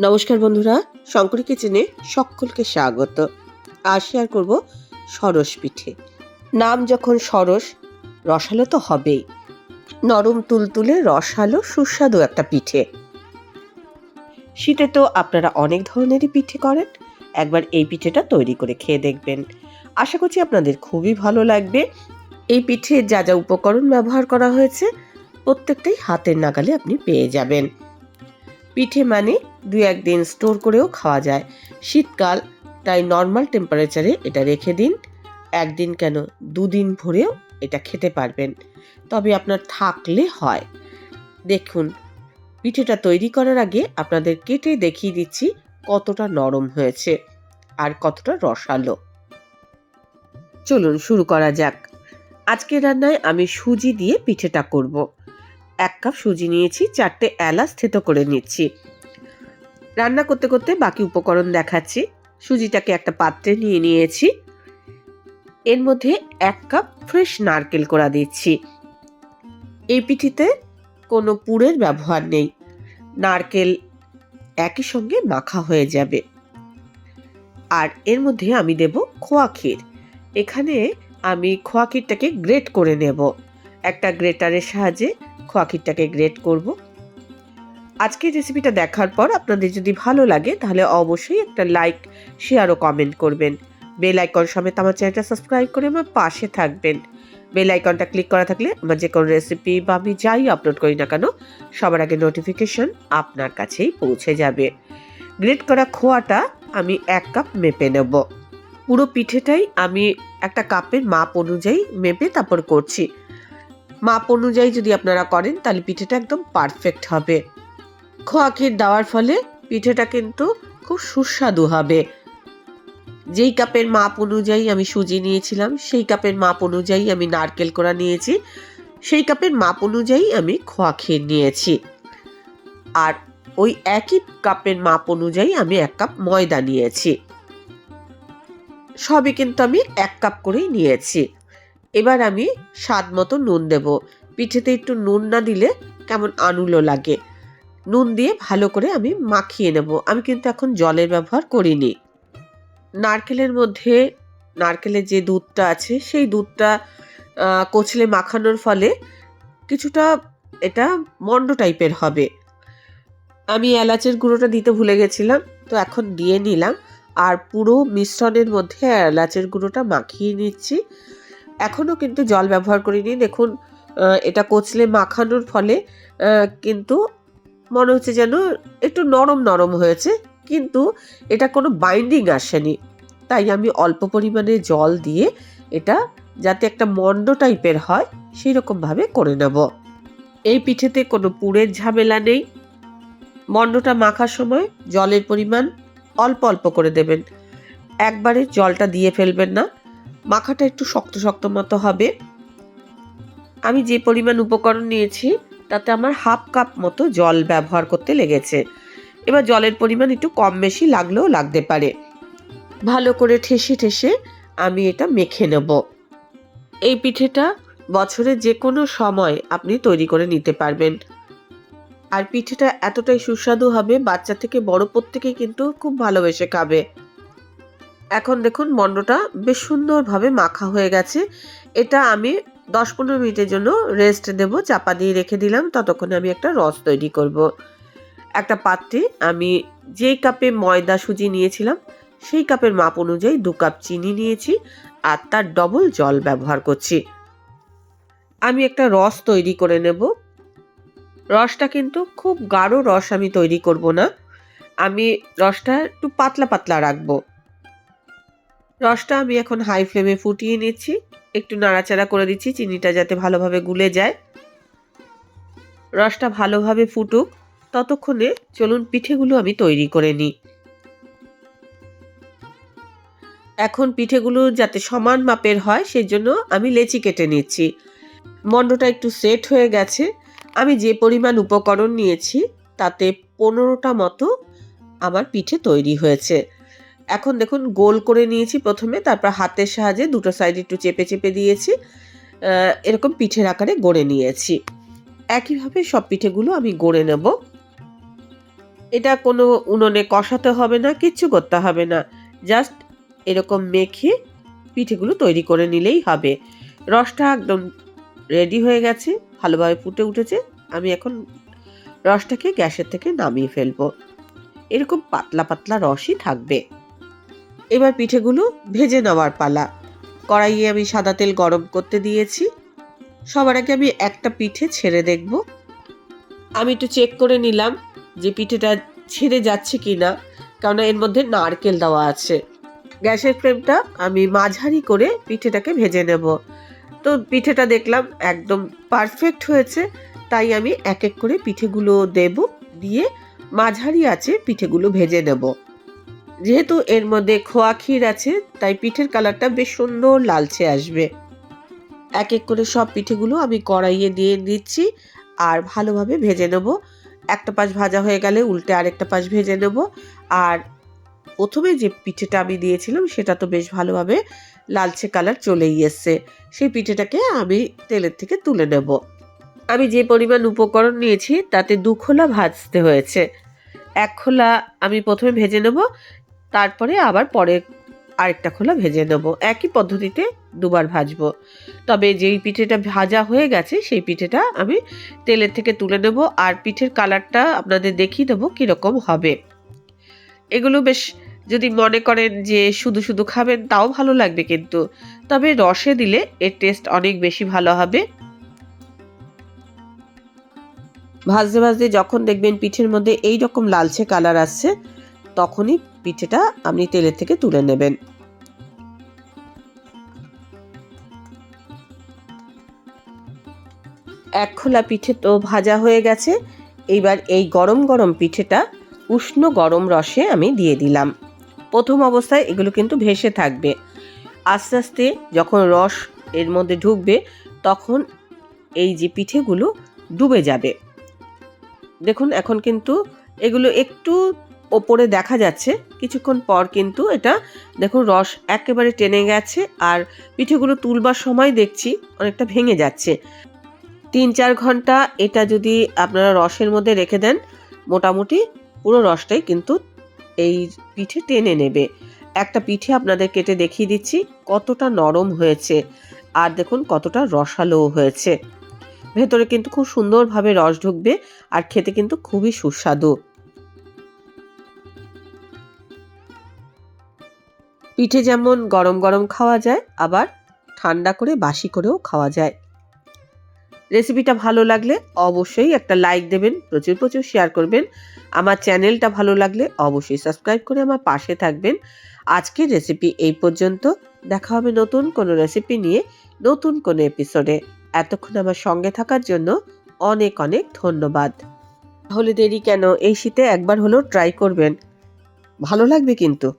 নমস্কার বন্ধুরা, শঙ্করী কিচেনে সকলকে স্বাগত। আজ শেয়ার করব সরস পিঠে। নাম যখন সরস, রসালো তো হবেই। নরম তুলতুলে রসালো সুস্বাদু একটা পিঠে। শীতে তো আপনারা অনেক ধরনেরই পিঠে করেন, একবার এই পিঠেটা তৈরি করে খেয়ে দেখবেন। আশা করছি আপনাদের খুবই ভালো লাগবে। এই পিঠে যা যা উপকরণ ব্যবহার করা হয়েছে, প্রত্যেকটাই হাতের নাগালে আপনি পেয়ে যাবেন। পিঠে মানে দু একদিন স্টোর করেও খাওয়া যায়। শীতকাল, তাই নর্মাল টেম্পারেচারে এটা রেখে দিন। একদিন কেন দুদিন ভরেও এটা খেতে পারবেন। তবে আপনার থাকলে হয়। দেখুন, পিঠেটা তৈরি করার আগে আপনাদের কেটে দেখিয়ে দিচ্ছি কতটা নরম হয়েছে আর কতটা রসালো। চলুন শুরু করা যাক। আজকে রান্নায় আমি সুজি দিয়ে পিঠেটা করব। এক কাপ সুজি নিয়েছি, চারটে এলাচ থেতো করে নিচ্ছি। রান্না করতে করতে বাকি উপকরণ দেখাচ্ছি। সুজিটাকে একটা পাত্রে নিয়ে নিয়েছি। এর মধ্যে এক কাপ ফ্রেশ নারকেল কোড়া দিচ্ছি। এই পিঠিতে কোনো পুরের ব্যবহার নেই। নারকেল একই সঙ্গে মাখা হয়ে যাবে। আর এর মধ্যে আমি দেব খোয়া ক্ষীর। এখানে আমি খোয়া ক্ষীরটাকে গ্রেট করে নেব। একটা গ্রেটারের সাহায্যে খোয়া ক্ষীরটাকে গ্রেট করব। আজকের রেসিপিটা দেখার পর আপনাদের যদি ভালো লাগে, তাহলে অবশ্যই একটা লাইক শেয়ার ও কমেন্ট করবেন। বেল আইকন সমেত আমার চ্যানেলটা সাবস্ক্রাইব করে আমার পাশে থাকবেন। বেল আইকনটা ক্লিক করা থাকলে আমার যে কোনো রেসিপি বা আমি যাই আপলোড করি না কেন, সবার আগে নোটিফিকেশন আপনার কাছেই পৌঁছে যাবে। গ্রেট করা খোয়াটা আমি এক কাপ মেপে নেব। পুরো পিঠেটাই আমি একটা কাপের মাপ অনুযায়ী মেপে তারপর করছি। মাপ অনুযায়ী যদি আপনারা করেন, তাহলে পিঠেটা একদম পারফেক্ট হবে। খোয়া ক্ষীর দেওয়ার ফলে পিঠেটা কিন্তু খুব সুস্বাদু হবে। যেই কাপের মাপ অনুযায়ী আমি সুজি নিয়েছিলাম, সেই কাপের মাপ অনুযায়ী আমি নারকেল কোড়া নিয়েছি, সেই কাপের মাপ অনুযায়ী আমি খোয়া ক্ষীর নিয়েছি। আর ওই একই কাপের মাপ অনুযায়ী আমি এক কাপ ময়দা নিয়েছি। সবই কিন্তু আমি এক কাপ করেই নিয়েছি। এবার আমি স্বাদ মতো নুন দেব। পিঠেতে একটু নুন না দিলে কেমন আনুলো লাগে। নুন দিয়ে ভালো করে আমি মাখিয়ে নেব। আমি কিন্তু এখন জলের ব্যবহার করিনি। নারকেলের মধ্যে, নারকেলের যে দুধটা আছে, সেই দুধটা কচলে মাখানোর ফলে কিছুটা এটা মন্ড টাইপের হবে। আমি এলাচের গুঁড়োটা দিতে ভুলে গেছিলাম, তো এখন দিয়ে নিলাম। আর পুরো মিশ্রণের মধ্যে এলাচের গুঁড়োটা মাখিয়ে নিচ্ছি। এখনও কিন্তু জল ব্যবহার করিনি। দেখুন এটা কচলে মাখানোর ফলে কিন্তু মনে হচ্ছে যেন একটু নরম নরম হয়েছে, কিন্তু এটা কোনো বাইন্ডিং আসেনি। তাই আমি অল্প পরিমাণে জল দিয়ে এটা যাতে একটা মন্ড টাইপের হয় সেই রকমভাবে করে নেব। এই পিঠেতে কোনো পুরের ঝামেলা নেই। মন্ডটা মাখার সময় জলের পরিমাণ অল্প অল্প করে দেবেন। একবারে জলটা দিয়ে ফেলবেন না। মাখাটা একটু শক্ত শক্ত মতো হবে। আমি যে পরিমাণ উপকরণ নিয়েছি, তাতে আমার হাফ কাপ মতো জল ব্যবহার করতে লেগেছে। এবার জলের পরিমাণ একটু কম বেশি লাগলেও লাগতে পারে। ভালো করে ঠেসে ঠেসে আমি এটা মেখে নেব। এই পিঠেটা বছরে যে কোনো সময় আপনি তৈরি করে নিতে পারবেন। আর পিঠেটা এতটাই সুস্বাদু হবে, বাচ্চা থেকে বড় প্রত্যেকেই কিন্তু খুব ভালোবেসে খাবে। এখন দেখুন মন্ডটা বেশ সুন্দরভাবে মাখা হয়ে গেছে। এটা আমি দশ পনেরো মিনিটের জন্য রেস্ট দেব, চাপা দিয়ে রেখে দিলাম, ততক্ষণে আমি একটা রস তৈরি করব। একটা পাত্রে আমি যেই কাপে ময়দা সুজি নিয়েছিলাম, সেই কাপের মাপ অনুযায়ী দু কাপ চিনি নিয়েছি আর তার ডবল জল ব্যবহার করছি। আমি একটা রস তৈরি করে নেব। রসটা কিন্তু খুব গাঢ় রস আমি তৈরি করব না। আমি রসটা একটু পাতলা পাতলা রাখব। রসটা আমি এখন হাই ফ্লেমে ফুটিয়ে নিচ্ছি। একটু নাড়াচাড়া করে দিচ্ছি, চিনিটা যাতে ভালোভাবে গুলে যায়। রসটা ভালোভাবে ফুটুক। ততক্ষণে চলুন পিঠেগুলো আমি তৈরি করে নিই। এখন পিঠেগুলো যাতে সমান মাপের হয় সেই জন্য আমি লেচি কেটে নিচ্ছি। মন্ডটা একটু সেট হয়ে গেছে। আমি যে পরিমাণ উপকরণ নিয়েছি, তাতে পনেরোটা মতো আমার পিঠে তৈরি হয়েছে। এখন দেখুন গোল করে নিয়েছি প্রথমে, তারপর হাতের সাহায্যে দুটো সাইড একটু চেপে চেপে দিয়েছি এরকম পিঠের আকারে গড়ে নিয়েছি। একইভাবে সব পিঠেগুলো আমি গড়ে নেব। এটা কোনো উনুনে কষাতে হবে না, কিচ্ছু করতে হবে না। জাস্ট এরকম মেখে পিঠেগুলো তৈরি করে নিলেই হবে। রসটা একদম রেডি হয়ে গেছে, ভালোভাবে ফুটে উঠেছে। আমি এখন রসটাকে গ্যাসের থেকে নামিয়ে ফেলব। এরকম পাতলা পাতলা রসই থাকবে। এবার পিঠেগুলো ভেজে নেওয়ার পালা। কড়াইয়ে আমি সাদা তেল গরম করতে দিয়েছি। সবার আগে আমি একটা পিঠে ছেড়ে দেখব। আমি একটু চেক করে নিলাম যে পিঠেটা ছেড়ে যাচ্ছে কি না কারণ এর মধ্যে নারকেল দেওয়া আছে। গ্যাসের ফ্লেমটা আমি মাঝারি করে পিঠেটাকে ভেজে নেব। তো পিঠেটা দেখলাম একদম পারফেক্ট হয়েছে, তাই আমি এক এক করে পিঠেগুলো দেব, দিয়ে মাঝারি আছে পিঠেগুলো ভেজে নেব। যেহেতু এর মধ্যে খোয়া ক্ষীর আছে, তাই পিঠের কালারটা বেশ সুন্দর লালচে আসবে। এক এক করে সব পিঠেগুলো আমি কড়াইয়ে দিয়ে দিচ্ছি আর ভালোভাবে ভেজে নেব। একটা পাশ ভাজা হয়ে গেলে উল্টে আরেকটা পাশ ভেজে নেব। আর প্রথমে যে পিঠেটা আমি দিয়েছিলাম, সেটা তো বেশ ভালোভাবে লালচে কালার চলেই এসছে। সেই পিঠেটাকে আমি তেলের থেকে তুলে নেব। আমি যে পরিমাণ উপকরণ নিয়েছি, তাতে দু খোলা ভাজতে হয়েছে। এক খোলা আমি প্রথমে ভেজে নেব। তারপরে আবার পরে আরেকটা খোলা ভেজে নেব। একই পদ্ধতিতে দুবার ভাজবো। তবে যেই পিঠেটা ভাজা হয়ে গেছে, সেই পিঠেটা আমি তেলের থেকে তুলে নেব আর পিঠের কালারটা আপনাদের দেখিয়ে দেবো কীরকম হবে। এগুলো বেশ যদি মনে করেন যে শুধু শুধু খাবেন তাও ভালো লাগবে কিন্তু। তবে রসে দিলে এর টেস্ট অনেক বেশি ভালো হবে। ভাজতে ভাজতে যখন দেখবেন পিঠের মধ্যে এই রকম লালচে কালার আসছে তখনই পিঠেটা আপনি তেলের থেকে তুলে নেবেন। এক খোলা পিঠে তো ভাজা হয়ে গেছে এইবার এই গরম গরম পিঠেটা উষ্ণ গরম রসে আমি দিয়ে দিলাম। প্রথম অবস্থায় এগুলো কিন্তু ভেসে থাকবে। আস্তে আস্তে যখন রস এর মধ্যে ঢুকবে, তখন এই যে পিঠেগুলো ডুবে যাবে। দেখুন, এখন কিন্তু এগুলো একটু ওপরে দেখা যাচ্ছে। কিছুক্ষণ পর কিন্তু এটা, দেখুন রস একেবারে টেনে গেছে আর পিঠেগুলো তুলবার সময় দেখছি অনেকটা ভেঙে যাচ্ছে। তিন চার ঘণ্টা এটা যদি আপনারা রসের মধ্যে রেখে দেন, মোটামুটি পুরো রসটাই কিন্তু এই পিঠে টেনে নেবে। একটা পিঠে আপনাদের কেটে দেখিয়ে দিচ্ছি কতটা নরম হয়েছে আর দেখুন কতটা রসালো হয়েছে। ভেতরে কিন্তু খুব সুন্দরভাবে রস ঢুকবে আর খেতে কিন্তু খুবই সুস্বাদু। পিঠে যেমন গরম গরম খাওয়া যায়, আবার ঠান্ডা করে বাসি করেও খাওয়া যায়। রেসিপিটা ভালো লাগলে অবশ্যই একটা লাইক দেবেন, প্রচুর প্রচুর শেয়ার করবেন। আমার চ্যানেলটা ভালো লাগলে অবশ্যই সাবস্ক্রাইব করে আমার পাশে থাকবেন। আজকের রেসিপি এই পর্যন্ত। দেখা হবে নতুন কোনো রেসিপি নিয়ে নতুন কোনো এপিসোডে। এতক্ষণ আমার সঙ্গে থাকার জন্য অনেক অনেক ধন্যবাদ। তাহলে দেরি কেন? এই শীতে একবার হলেও ট্রাই করবেন। ভালো লাগবে কিন্তু।